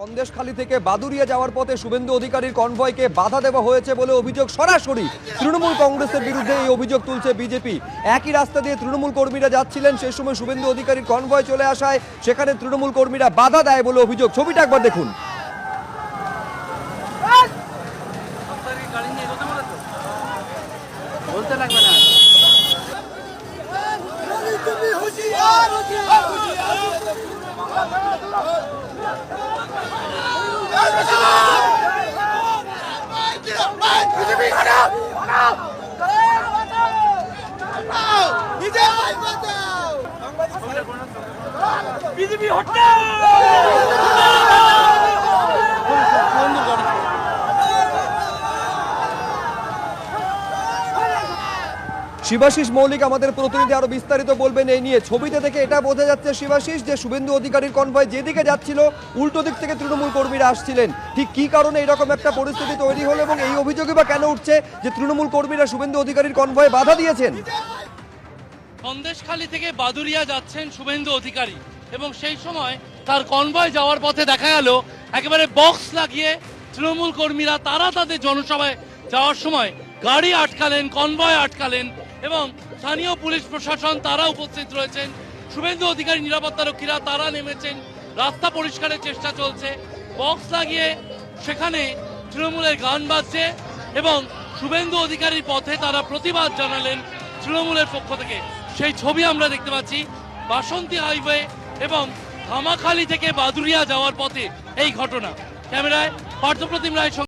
সন্দেশখালী থেকে বাদুরিয়া যাওয়ার পথে শুভেন্দু অধিকারীর কনভয়কে বাধা দেওয়া হয়েছে বলে অভিযোগ সরাসরি। তৃণমূল কংগ্রেসের বিরুদ্ধে এই অভিযোগ তুলছে বিজেপি। একই রাস্তা দিয়ে তৃণমূল কর্মীরা যাচ্ছিলেন, সেই সময় শুভেন্দু অধিকারীর কনভয় চলে আসায় সেখানে তৃণমূল কর্মীরা বাধা দেয় বলে অভিযোগ। ছবিটা একবার দেখুন। বলতে লাগবে না শিবাশিস মৌলিক আমাদের প্রতিনিধি আরও বিস্তারিত বলবেন এই নিয়ে। ছবিতে থেকে এটা বোঝা যাচ্ছে শিবাশিস যে শুভেন্দু অধিকারীর কনভয় যেদিকে যাচ্ছিল, উল্টো দিক থেকে তৃণমূল কর্মীরা আসছিলেন। ঠিক কি কারণে এরকম একটা পরিস্থিতি তৈরি হলো এবং এই অভিযোগই বা কেন উঠছে যে তৃণমূল কর্মীরা শুভেন্দু অধিকারীর কনভয়ে বাধা দিয়েছেন? সন্দেশখালী থেকে বাদুরিয়া যাচ্ছেন শুভেন্দু অধিকারী এবং সেই সময় তার কনভয় যাওয়ার পথে দেখা গেল, একেবারে বক্স লাগিয়ে তৃণমূল কর্মীরা, তারা তাদের জনসভায় যাওয়ার সময় গাড়ি আটকালেন কনভয় আটকালেন। এবং স্থানীয় পুলিশ প্রশাসন তারা উপস্থিত রয়েছেন। শুভেন্দু অধিকারী নিরাপত্তা রক্ষীরা তারা নেমেছেন। রাস্তা পরিষ্কারের চেষ্টা চলছে। বক্স লাগিয়ে সেখানে তৃণমূলের গান বাজছে এবং শুভেন্দু অধিকারীর পথে তারা প্রতিবাদ জানালেন তৃণমূলের পক্ষ থেকে। সেই ছবি আমরা দেখতে পাচ্ছি। বাসন্তী হাইওয়ে এবং ধামাখালি থেকে বাদুরিয়া যাওয়ার পথে এই ঘটনা। ক্যামেরায় পার্থপ্রতিম রায়